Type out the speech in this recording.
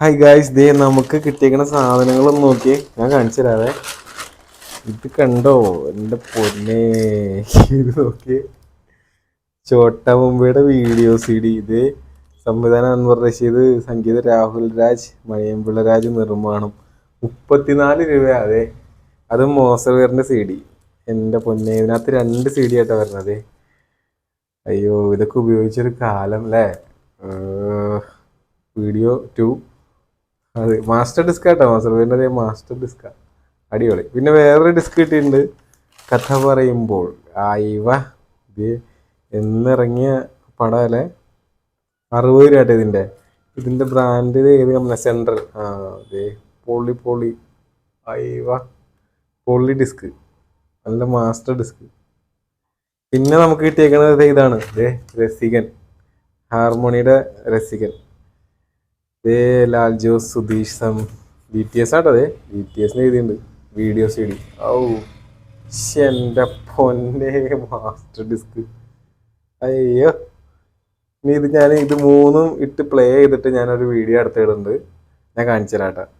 Hi guys ദേ നമുക്ക് കിട്ടിയിരിക്കുന്ന സാധനങ്ങളൊന്നും നോക്കി ഞാൻ കാണിച്ചു തരാവേ. ഇത് കണ്ടോ? എന്റെ പൊന്നെ. ഇത് നോക്കി ചോട്ട മുംബൈയുടെ വീഡിയോ സി ഡി ഇത് സംവിധാനം അൻവർ റഷീദ് സംഗീത രാഹുൽ രാജ് മണിയമ്പിള്ള രാജ് നിർമ്മാണം. മുപ്പത്തിനാല് രൂപ അതെ. അത് മോസവേറിന്റെ സി ഡി എന്റെ പൊന്നെ ഇതിനകത്ത് രണ്ട് സി ഡി ആയിട്ടാണ് വരുന്നത്. അയ്യോ ഇതൊക്കെ ഉപയോഗിച്ചൊരു കാലം അല്ലേ? വീഡിയോ ടു അതെ മാസ്റ്റർ ഡിസ്ക് ആട്ടോ മാസ്റ്റർ വേണ്ടത് മാസ്റ്റർ ഡിസ്കാ അടിപൊളി. പിന്നെ വേറൊരു ഡിസ്ക് കിട്ടിയിട്ടുണ്ട്. കഥ പറയുമ്പോൾ. ആയിവ ഇത് എന്നിറങ്ങിയ പടം അല്ലേ? അറുപത് രൂപ ഇതിന്റെ. ഇതിന്റെ ബ്രാൻഡ് ഏത് കമ്പനി സെൻട്രൽ ആ അതെ പോളി പോളി ആയിവ പോളി ഡിസ്ക് നല്ല മാസ്റ്റർ ഡിസ്ക് പിന്നെ നമുക്ക് കിട്ടിയേക്കുന്നത് ഇതാണ്. ദേ രസികൻ. ഹാർമോണിയുടെ രസികൻ. ദേ ലാൽ ജോസ് സുധീഷ് സം ബി ടി എസ് ആട്ടോ അതെ ബി ടി എസ് എഴുതിയിട്ടുണ്ട്. വീഡിയോ സി ഡി ഔ എന്റെ പൊന്നെ മാസ്റ്റർ ഡിസ്ക് അയ്യോ. ഇനി ഇത് ഞാൻ ഇത് മൂന്നും ഇട്ട് പ്ലേ ചെയ്തിട്ട് ഞാനൊരു വീഡിയോ എടുത്തിടുന്നുണ്ട് ഞാൻ കാണിച്ചു തരാം